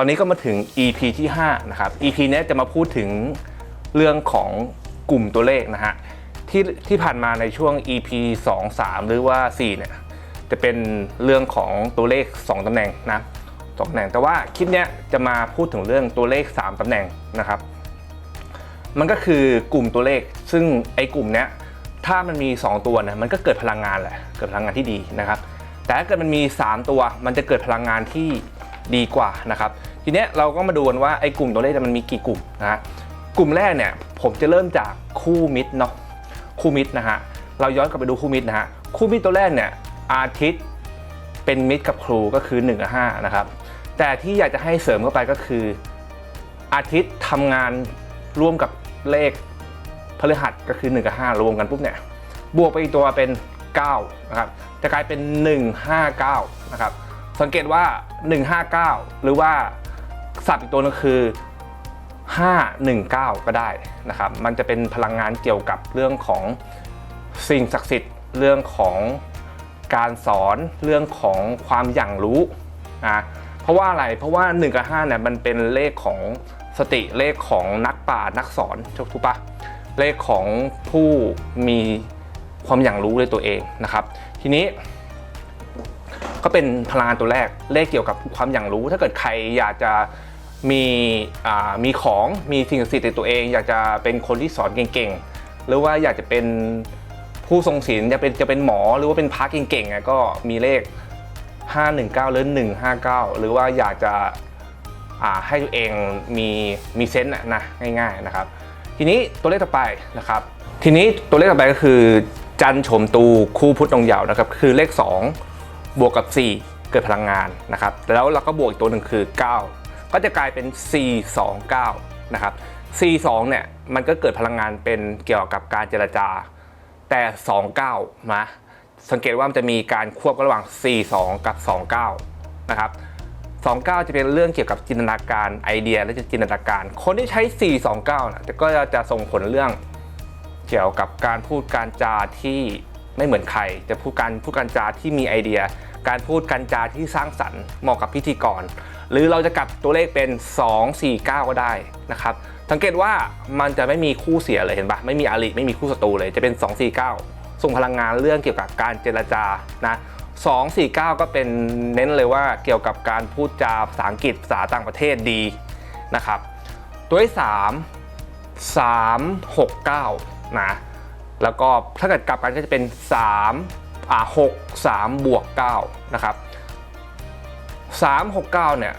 ตอนนี้ก็มาถึง EP ที่ 5 นะครับ EP นี้จะมาพูดถึงเรื่องของกลุ่มตัวเลขนะฮะที่ที่ผ่านมาในช่วง EP 2 3 หรือว่า 4 เนี่ย จะเป็นเรื่องของตัวเลข 2 ตำแหน่งนะสองตำแหน่งแต่ว่าคลิปเนี้ยจะมาพูดถึงเรื่องตัวเลข 3 ตำแหน่งนะครับ มันก็คือกลุ่มตัวเลข ซึ่งไอ้กลุ่มเนี้ยถ้ามันมี 2 ตัวนะมันก็เกิดพลังงานแหละเกิดพลังงานที่ดีนะครับ แต่ถ้าเกิดมันมี 3 ตัว มันจะเกิดพลังงานที่ ดีกว่านะครับทีเนี้ยเราก็มาดูกันว่าไอ้กลุ่มตัวเลขมันมีกี่กลุ่มนะกลุ่มแรกเนี่ยผมจะเริ่มจากคู่มิตรเนาะคู่มิตรนะฮะเราย้อนกลับไปดูคู่มิตรนะฮะคู่มิตรตัวแรกเนี่ยอาทิตย์เป็นมิตรกับครูก็คือ1กับ5นะครับแต่ที่อยากจะให้เสริมเข้าไปก็คือ อาทิตย์ทำงานร่วมกับเลขพฤหัสก็คือ 1 กับ 5 รวมกันปุ๊บเนี่ยบวกไปอีกตัวเป็น9นะครับจะกลายเป็น 159นะครับ สังเกตว่า 159 หรือว่าสับอีกตัวนึงคือ 519 ก็ได้นะครับ มันจะเป็นพลังงานเกี่ยวกับเรื่องของสิ่งศักดิ์สิทธิ์ เรื่องของการสอน เรื่องของความอย่างรู้นะเพราะว่าอะไร เพราะว่า 1 กับ5เนี่ยมันเป็นเลขของสติ เลขของนักปราชญ์นักสอนถูกปะเลขของผู้มีความอย่างรู้ในตัวเองนะครับ ทีนี้ ก็เป็นพลังงานตัวแรกเลขเกี่ยวกับความอย่างรู้ ถ้าเกิดใครอยากจะมีอ่ามีของมีสิ่งศักดิ์สิทธิ์ในตัวเอง อยากจะเป็นคนที่สอนเก่งๆ หรือว่าอยากจะเป็นผู้ทรงศีลจะเป็นจะเป็นหมอหรือว่าเป็นพระเก่งๆก็มีเลข 519หรือ159 หรือว่าอยากจะอ่าให้ตัวเองมีมีเซนต์นะง่ายๆนะครับ ทีนี้ตัวเลขต่อไปนะครับ ทีนี้ตัวเลขต่อไปก็คือจันโฉมตูคู่พุทธดวงยาวนะครับ คือเลข 2 บวกกับ 4 เกิดพลังงานนะครับ แล้วเราก็บวกอีกตัวหนึ่งคือ 9 ก็จะกลายเป็น 429 นะครับ 42 เนี่ย มันก็เกิดพลังงานเป็นเกี่ยวกับการเจรจา แต่ 29 นะสังเกตว่ามันจะมีการควบกันระหว่าง 42 กับ 29 นะครับ 29 จะเป็นเรื่องเกี่ยวกับจินตนาการไอเดียและจินตนาการ คนที่ใช้ 429นะก็จะส่งผลเรื่องเกี่ยวกับการพูดการจาที่ไม่เหมือนใคร จะพูดการพูดการจาที่มีไอเดีย การพูดการจาที่สร้างสรรค์เหมาะกับพิธีกร หรือเราจะกลับตัวเลขเป็น 2 4 9 ก็ได้นะครับสังเกตว่ามันจะไม่มีคู่เสียเลยเห็นปะไม่มีอาริไม่มีคู่ศัตรูเลยจะเป็น 2 4 9 ส่งพลังงานเรื่องเกี่ยวกับการเจรจานะ2 4 9 ก็เป็นเน้นเลยว่าเกี่ยวกับการพูดจาภาษาอังกฤษภาษาต่างประเทศดีนะครับตัวที่ 3 3 6 9นะแล้วก็ถ้าเกิดกลับกันก็จะเป็น 3 อ่า6 3บวก9นะครับ3 6 9เนี่ย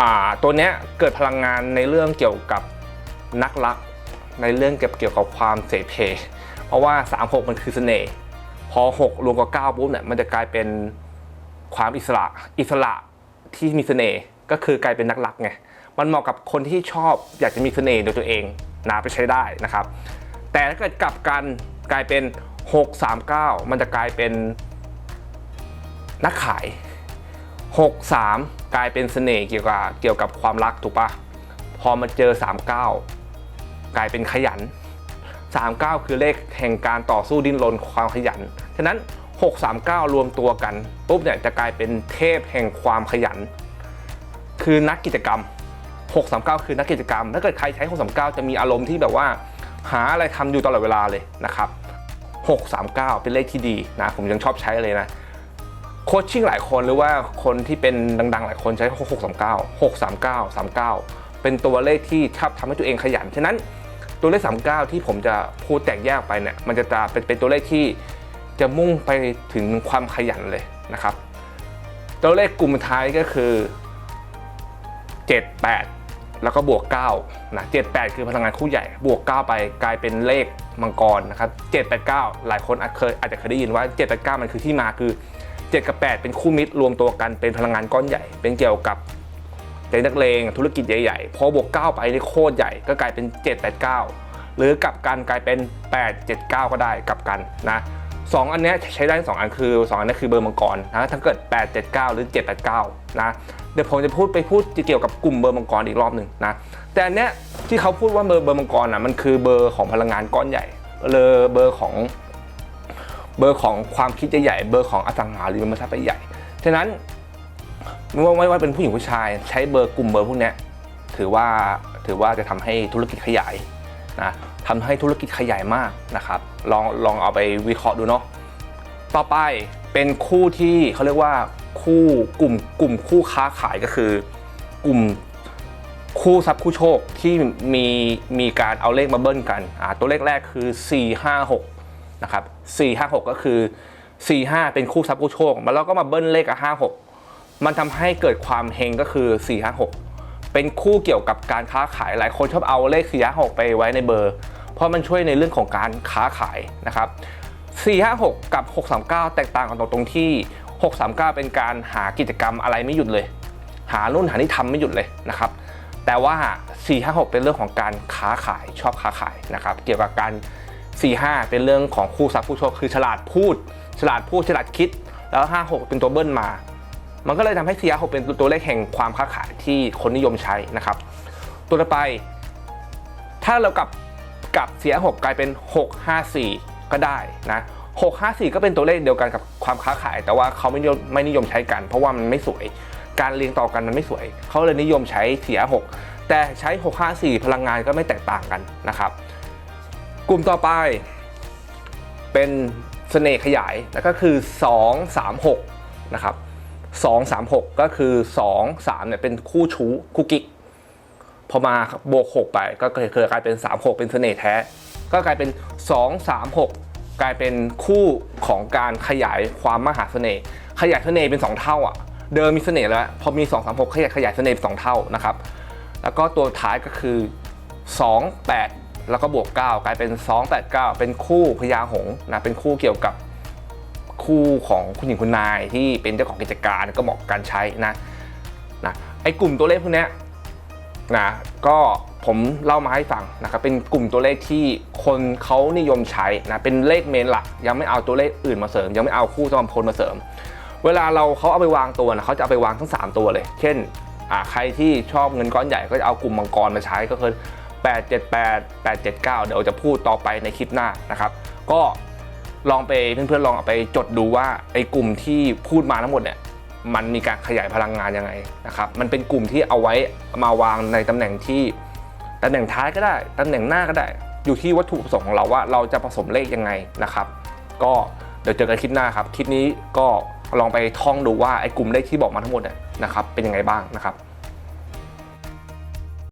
อ่าตัวเนี้ยเกิดพลังงานในเรื่องเกี่ยวกับนักรัก ในเรื่องเกี่ยวเกี่ยวกับความเสเพ เพราะว่า 3 6 มันคือเสน่ห์พอ 6 รวมกับ9ปุ๊บเนี่ยมันจะกลายเป็นความอิสระอิสระที่มีเสน่ห์ก็คือกลายเป็นนักรักไงมันเหมาะกับคนที่ชอบอยากจะมีเสน่ห์โดยตัวเองนาไปใช้ได้นะครับ แต่ถ้าเกิดกลับกันกลายเป็น 639 มันจะกลายเป็นนักขาย 63 กลายเป็นเสน่ห์เกี่ยวกับเกี่ยวกับความรักถูกปะพอมาเจอ 39 กลายเป็นขยัน 39 คือเลขแห่งการต่อสู้ดิ้นรนความขยัน ฉะนั้น 639 รวมตัวกันปุ๊บเนี่ยจะกลายเป็นเทพแห่งความขยัน คือนักกิจกรรม 639 คือนักกิจกรรม ถ้าเกิดใครใช้ 639 จะมีอารมณ์ที่แบบว่า หาอะไรทำอยู่ตลอดเวลาเลยนะครับ 639 เป็นเลขที่ดีนะผมยังชอบใช้เลยนะโคชชิ่งหลายคนหรือว่าคนที่เป็นดังๆ หลายคนใช้ 639 639 39 เป็นตัวเลขที่ชอบทำให้ตัวเองขยัน ฉะนั้นตัวเลข 39 ที่ผมจะพูดแตกแยกไปเนี่ยมันจะจะเป็นเป็นตัวเลขที่จะมุ่งไปถึงความขยันเลยนะครับ ตัวเลขกลุ่มท้ายก็คือ 78 แล้วก็บวก9นะ78 คือพลังงานคู่ใหญ่ บวก 9 ไปกลายเป็นเลข มังกรนะครับ789 หลายคนอาจเคยอาจจะเคยได้ยินว่า 789 มันคือที่มาคือ 7 กับ 8 เป็นคู่มิตรรวมตัวกันเป็นพลังงานก้อนใหญ่ เป็นเกี่ยวกับใจนักเลงธุรกิจใหญ่ๆ พอบวก 9 ไปนี่โคตรใหญ่ก็กลายเป็น 789 หรือกลับกันกลายเป็น 879 ก็ได้กลับกันนะ สองอันนี้ใช้ได้สองอันคือสองอันนี้คือเบอร์มังกรนะถ้าเกิด 879 หรือ 789 นะ เดี๋ยวผมจะพูดไปพูดเกี่ยวกับกลุ่มเบอร์มังกรอีกรอบหนึ่งนะ แต่อันเนี้ยที่เขาพูดว่าเบอร์เบอร์มังกรอะมันคือเบอร์ของพลังงานก้อนใหญ่เบอร์เบอร์ของเบอร์ของความคิดใหญ่ๆเบอร์ของอสังหาริมทรัพย์ใหญ่ฉะนั้นไม่ว่าไม่ว่าเป็นผู้หญิงผู้ชาย ใช้เบอร์กลุ่มเบอร์พวกนี้ถือว่าถือว่าจะทำให้ธุรกิจขยายนะ ทำให้ธุรกิจขยายมากนะครับ ลองลองเอาไปวิเคราะห์ดูเนาะต่อไปเป็นคู่ที่เขาเรียกว่าคู่กลุ่มกลุ่มคู่ค้าขายก็คือ กลุ่มคู่ทรัพย์คู่โชคที่มีมีการเอาเลขมาเบิ้ลกันอ่าตัวเลขแรกคือ 4 5 6นะครับ4 5 6 ก็คือ 4 5 เป็นคู่ทรัพย์คู่โชคมาแล้วก็มาเบิ้ลเลขกับ5 6 มันทำให้เกิดความเฮงก็คือ 4 5 6 เป็นคู่เกี่ยวกับการค้าขายหลายคนชอบเอาเลข4 5 6 ไปไว้ในเบอร์ เพราะมันช่วยในเรื่องของการค้าขายนะครับ456 กับ 639 แตกต่างกันตรงที่ 639 เป็นการหากิจกรรมอะไรไม่หยุดเลย หานู่นหานี่ทำไม่หยุดเลยนะครับแต่ว่า 456 เป็นเรื่องของการค้าขายชอบค้าขายนะครับเกี่ยวกับการ 45 เป็นเรื่องของคู่ทรัพย์ผู้โชคคือฉลาดพูด ฉลาดพูดฉลาดคิดแล้ว 56 เป็นตัวเบิ้ลมา มันก็เลยทำให้ 456 เป็นตัวเลขแห่งความค้าขายที่คนนิยมใช้นะครับ ตัวต่อไป ถ้าเรากลับ กับ456กลายเป็น 654 ก็ได้นะ654 ก็เป็นตัวเลขเดียวกันกับความค้าขาย แต่ว่าเขาไม่นิยมไม่นิยมใช้กัน เพราะว่ามันไม่สวย การเรียงต่อกันมันไม่สวย เขาเลยนิยมใช้46แต่ใช้ 654 พลังงานก็ไม่แตกต่างกันนะครับ กลุ่มต่อไป เป็นเสน่ห์ขยายแล้วก็คือ 236 นะครับ 236 ก็คือ 2 3เนี่ยเป็นคู่ชู้คู่กิ๊ก พอมาบวก 6 ไปก็เคยกลายเป็น 36 เป็นเสน่ห์แท้ ก็กลายเป็น 2 3 6 กลายเป็นคู่ของการขยายความมหาเสน่ห์ขยายเสน่ห์เป็น 2 เท่าอะ เดิมมีเสน่ห์แล้ว พอมี 2 3 6 ขยายขยายเสน่ห์เป็น2เท่านะครับ แล้วก็ตัวท้ายก็คือ 2 8 แล้วก็บวก 9 กลายเป็น 2 8 9 เป็นคู่พญาหงส์นะเป็นคู่เกี่ยวกับคู่ของคุณหญิงคุณนายที่เป็นเจ้าของกิจการก็เหมาะการใช้นะนะไอ้กลุ่มตัวเลขพวกนี้ นะก็ผมเล่ามาให้ฟังนะครับเป็นกลุ่มตัวเลขที่คนเขานิยมใช้นะเป็นเลขเมนหลัก ยังไม่เอาตัวเลขอื่นมาเสริม ยังไม่เอาคู่สมพลมาเสริม เวลาเราเขาเอาไปวางตัวนะเขาจะเอาไปวางทั้ง 3 ตัวเลย เช่นใครที่ชอบเงินก้อนใหญ่ก็จะเอากลุ่มมังกรมาใช้ก็คือ 878 879 เดี๋ยวจะพูดต่อไปในคลิปหน้านะครับ ก็ลองไปเพื่อนๆลองเอาไปจดดูว่าไอ้กลุ่มที่พูดมาทั้งหมดเนี่ย มันมีการขยายพลังงานยังไงนะครับมันเป็นกลุ่มที่เอาไว้มาวางในตำแหน่งที่ตำแหน่งท้ายก็ได้ตำแหน่งหน้าก็ได้ อยู่ที่วัตถุประสงค์ของเราว่าเราจะผสมเลขยังไงนะครับ ก็เดี๋ยวเจอกันคลิปหน้าครับคลิปนี้ก็ลองไปท่องดูว่าไอ้กลุ่มเลขที่บอกมาทั้งหมดนะครับเป็นยังไงบ้างนะครับ